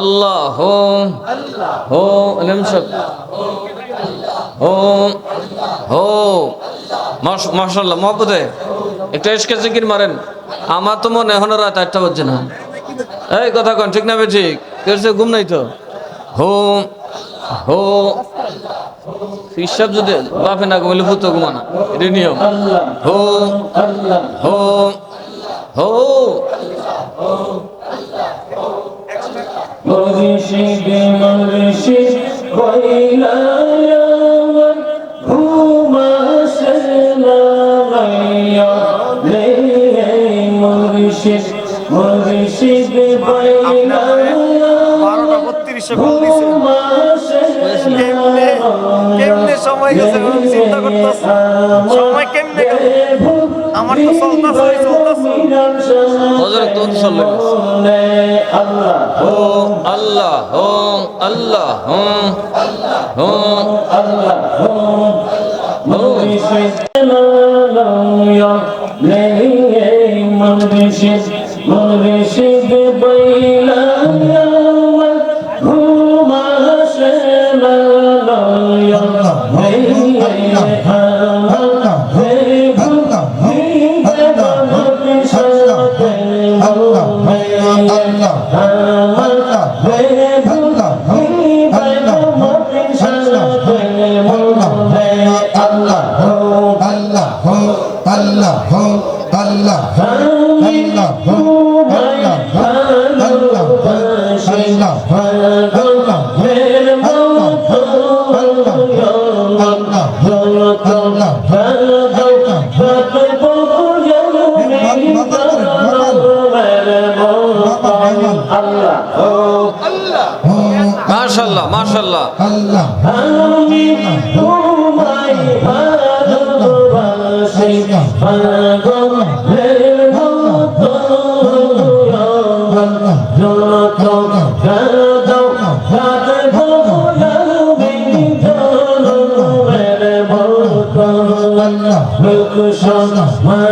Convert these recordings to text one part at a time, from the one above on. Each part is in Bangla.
আল্লাহ হো আলম সব হোম হো। মার্শাল্লাহ মহব্বতে। একটা এসকে জিকির মারেন। আমার তো মনে এখনও রাত আটটা বাজছে না। এই কথা কন, ঠিক না বে ঠিক? কেউ ঘুম নাই তো? হোম হো। হিসাব যদি বাপে না ঘুমাইলে ভূত ঘুমানা এটা নিয়ম। হো হো। হো। মুর্শিদ মুর্শিদ কইলায়ার ঘুমাসে না মাইয়া। লে মুর্শিদ মুর্শিদ বারোটা বত্রিশে কল দিছে কেমনে সময় গেছে আমি চিন্তা করতেছি। সময় কেমনে গেল? আমার তো চলতেছে চলতেছে। হজরত তো আল্লাহ হো আল্লাহ মুর্শিদ মুর্শিদ মাশাল্লাহ আল্লাহ আমি তোমায় ভালোবাসি পাগলের মতো যত কাঁদো কাঁদবো আমি জনমের মতো লোক সমাজে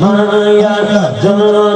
মায়া যদি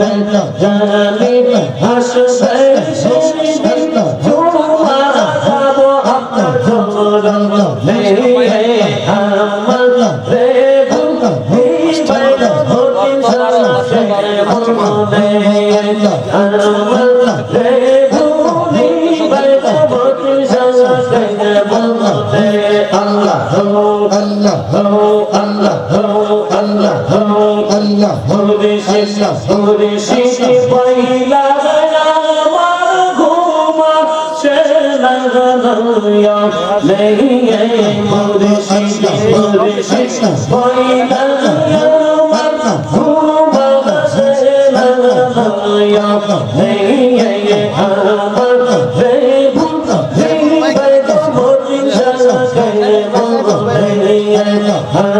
কবে জানি আসবে ভরদেশে ভরদেশে পাইলা नहीं है मोरे शिष्य मोरे शिष्य कोई नहीं है हमार रे भूत रे बैठ मोरी जल गए मोर नहीं है हमार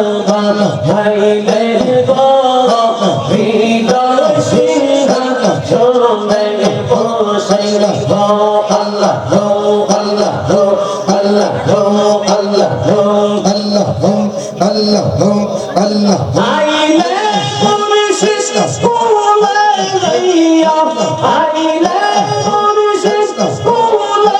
বসাইল গো আল্লাহ গো আল্লাহ গো আল্লাহ গো আল্লাহ গো আইলে মুর্শিদ স্কুলে লইয়া, আইলে মুর্শিদ স্কুলে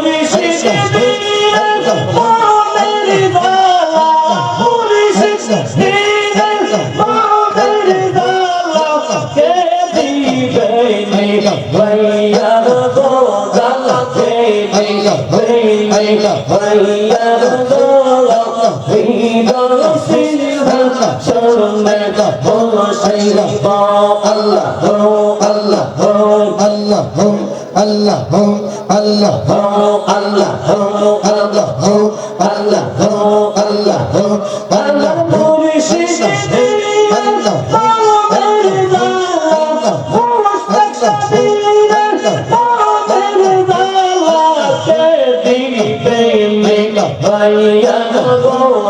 Vai, vai, vai, vai,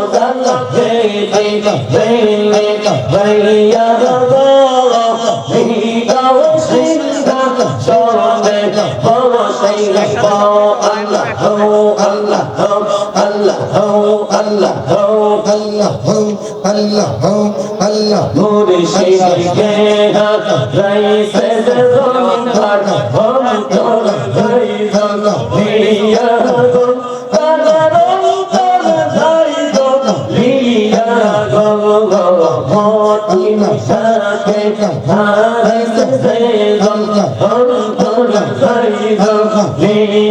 Murishid Gehat Rai Sedron Kata Hom Kata Hey,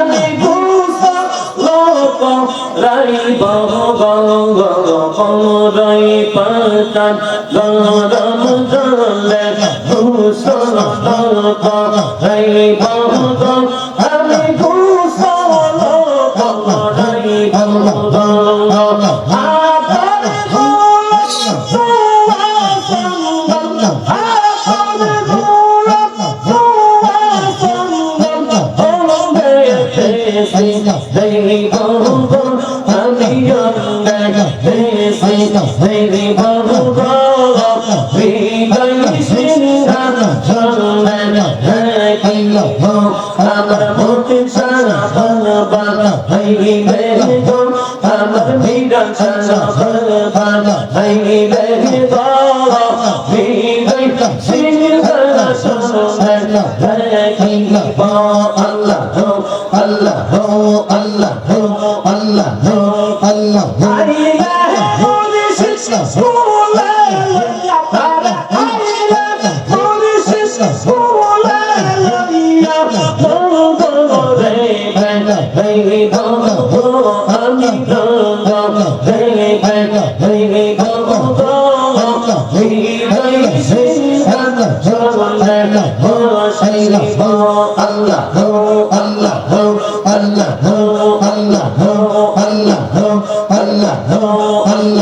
মোরাই পাতান গরম জলে ভূষণ হাই বাবা হো আমার হতে সারা ভগবান হইনি বেনি গো আমার ভিড় সারা